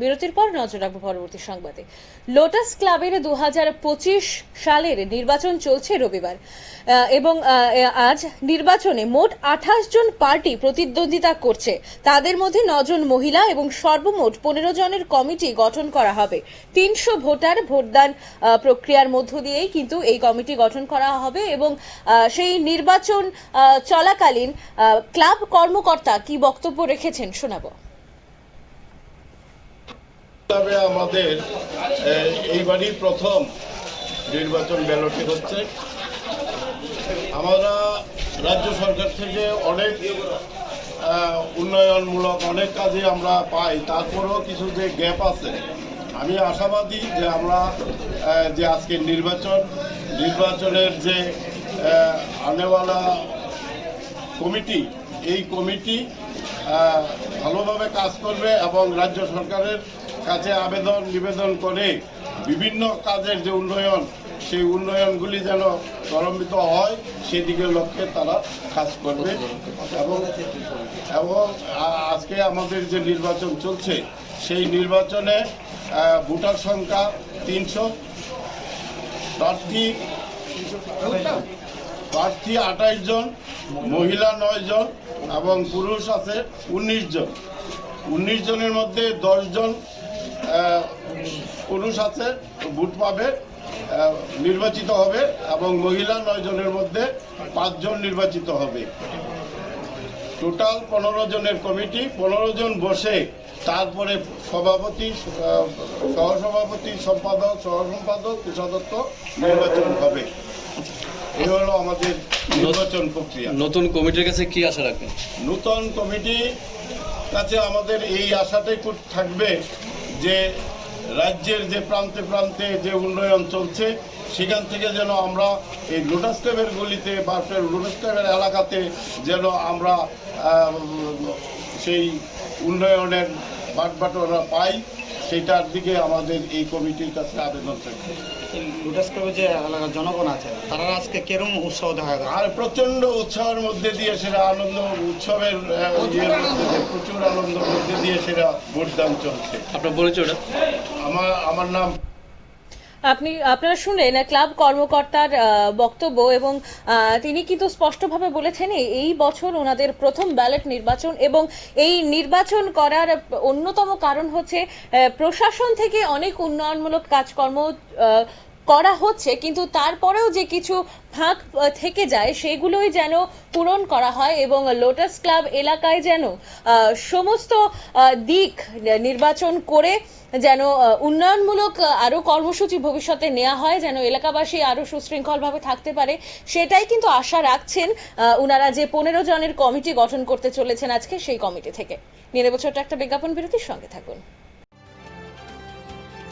বিরতির পর নজর রাখব পরবর্তী সংবাদে। লোটাস ক্লাবের দু সালের নির্বাচন চলছে রবিবার। এবং আজ নির্বাচনে মোট আঠাশ জন পার্টি প্রতিদ্বন্দ্বিতা করছে। তাদের মধ্যে নজন মহিলা এবং সর্বমোট পনেরো জনের কমিটি গঠন করা হবে। তিনশো ভোটার ভোটদান প্রক্রিয়ার মধ্য দিয়েই কিন্তু এই কমিটি গঠন করা হবে এবং সেই নির্বাচন চলাকালীন ক্লাব কর্মকর্তা কি বক্তব্য রেখেছেন শোনাবো। তবে আমাদের এইবারই প্রথম নির্বাচন ব্যালটে হচ্ছে। আমরা রাজ্য সরকার থেকে অনেক উন্নয়নমূলক অনেক কাজে আমরা পাই, তারপরেও কিছু যে গ্যাপ আছে, আমি আশাবাদী যে আমরা যে আজকে নির্বাচন, নির্বাচনের যে আনেওয়ালা কমিটি, এই কমিটি ভালোভাবে কাজ করবে এবং রাজ্য সরকারের কাছে আবেদন, নিবেদন করে বিভিন্ন কাজের যে উন্নয়ন, সেই উন্নয়নগুলি যেন ত্বরান্বিত হয়, সেদিকে লক্ষ্যে তারা কাজ করবে। এবং এবং আজকে আমাদের যে নির্বাচন চলছে, সেই নির্বাচনে ভোটার সংখ্যা তিনশো। প্রার্থী প্রার্থী আঠাইশ জন, মহিলা নয় জন এবং পুরুষ আছে উনিশ জন। উনিশ জনের মধ্যে দশ জন পুরুষ আছে ভোট পাবে নির্বাচিত হবে এবং মহিলা নয় জনের মধ্যে পাঁচজন নির্বাচিত হবে। টোটাল পনেরো জনের কমিটি পনেরো জন বসে তারপরে সভাপতি সহসভাপতি সম্পাদক সহসম্পাদক কোষাধ্যক্ষ নির্বাচন হবে। এই হলো আমাদের নির্বাচন প্রক্রিয়া। নতুন কমিটির কাছে কি আশা রাখবেন? নতুন কমিটি কাছে আমাদের এই আশাটাই থাকবে যে রাজ্যের যে প্রান্তে প্রান্তে যে উন্নয়ন চলছে, সেখান থেকে যেন আমরা এই লোটাস ক্যাবের গলিতে বা লোটাস ক্যাবের এলাকাতে যেন আমরা সেই উন্নয়নের বাটবাটোরা পাই। সেটার দিকে আমাদের এই কমিটির কাছে আবেদন থাকবে। যে এলাকার জনগণ আছে তারা আজকে কেরম উৎসাহ দেখা যায় আর প্রচণ্ড উৎসাহের মধ্যে দিয়ে সেটা আনন্দ উৎসবের প্রচুর আনন্দের মধ্যে দিয়ে সেটা ভোটদান চলছে। আপনার পরিচয়টা? আমার আমার নাম আপনি, আপনারা শুনলেন ক্লাব কর্মকর্তার বক্তব্য এবং তিনি কিন্তু স্পষ্টভাবে বলেছেন এই- বছর ওনাদের প্রথম ব্যালট নির্বাচন এবং এই নির্বাচন করার অন্যতম কারণ হচ্ছে প্রশাসন থেকে অনেক উন্নয়নমূলক কাজকর্ম করা হচ্ছে, কিন্তু তারপরেও যে কিছু ফাঁক থেকে যায়, সেগুলোই যেন পূরণ করা হয় এবং লোটাস ক্লাব এলাকায় যেন সমস্ত দিক নির্বাচন করে যেন উন্নয়নমূলক আরও কর্মসূচি ভবিষ্যতে নেওয়া হয়, যেন এলাকাবাসী আরও সুশৃঙ্খলভাবে থাকতে পারে, সেটাই কিন্তু আশা রাখছেন উনারা যে পনেরো জনের কমিটি গঠন করতে চলেছেন আজকে সেই কমিটি থেকে। নিয়ে একটা বিজ্ঞাপন বিরতির সঙ্গে থাকুন।